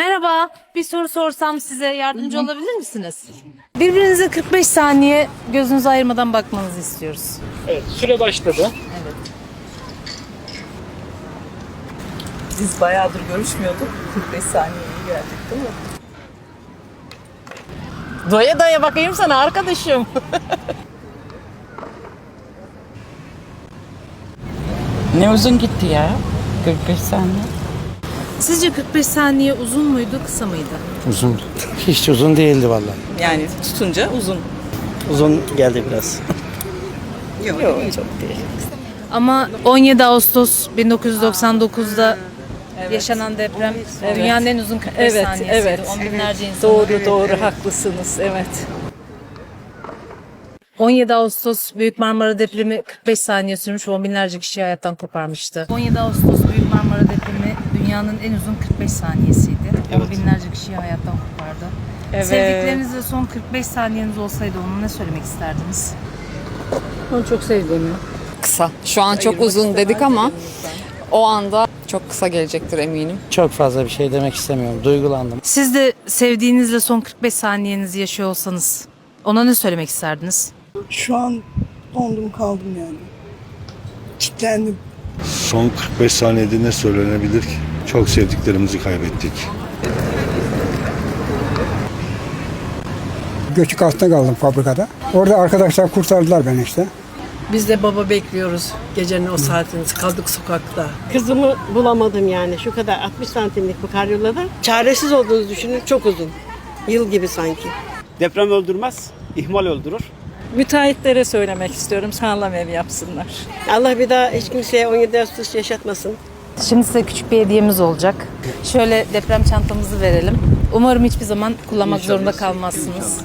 Merhaba, bir soru sorsam size yardımcı olabilir misiniz? Birbirinize 45 saniye gözünüzü ayırmadan bakmanızı istiyoruz. Evet, süre başladı. Biz bayağıdır görüşmüyorduk. 45 saniyeye geldik değil mi? Doya doya bakayım sana arkadaşım. Ne uzun gitti ya. 45 saniye. Sizce 45 saniye uzun muydu, kısa mıydı? Uzun. Hiç uzun değildi vallahi. Yani tutunca uzun. Uzun geldi biraz. Yok, Yok çok değil. Ama 17 Ağustos 1999'da yaşanan deprem dünyanın en uzun 45 Evet, saniyesiydi. evet. On binlerce insan. Doğru doğru haklısınız evet. 17 Ağustos Büyük Marmara depremi 45 saniye sürmüş ve on binlerce kişiyi hayattan koparmıştı. 17 Ağustos Büyük Marmara depremi dünyanın en uzun 45 saniyesiydi. On binlerce kişiyi hayattan kopardı. Evet. Sevdiklerinizle son 45 saniyeniz olsaydı onu ne söylemek isterdiniz? kısa. Şu an çok uzun dedik ama o anda çok kısa gelecektir eminim. Çok fazla bir şey demek istemiyorum. Duygulandım. Siz de sevdiğinizle son 45 saniyenizi yaşıyor olsanız ona ne söylemek isterdiniz? Şu an dondum kaldım yani. Kitlendim. Son 45 saniyede ne söylenebilir ki? Çok sevdiklerimizi kaybettik. Göçük altında kaldım fabrikada. Orada arkadaşlar kurtardılar beni işte. Biz de baba bekliyoruz gecenin o saatini kaldık sokakta. Kızımı bulamadım yani. Şu kadar 60 santimlik bir karyolada. Çaresiz olduğunuzu düşünün. Çok uzun. Yıl gibi sanki. Deprem öldürmez, ihmal öldürür. Müteahhitlere söylemek istiyorum sağlam ev yapsınlar. Allah bir daha hiç kimseye 17 Ağustos yaşatmasın. Şimdi size küçük bir hediyemiz olacak. Şöyle deprem çantamızı verelim. Umarım hiçbir zaman kullanmak zorunda kalmazsınız.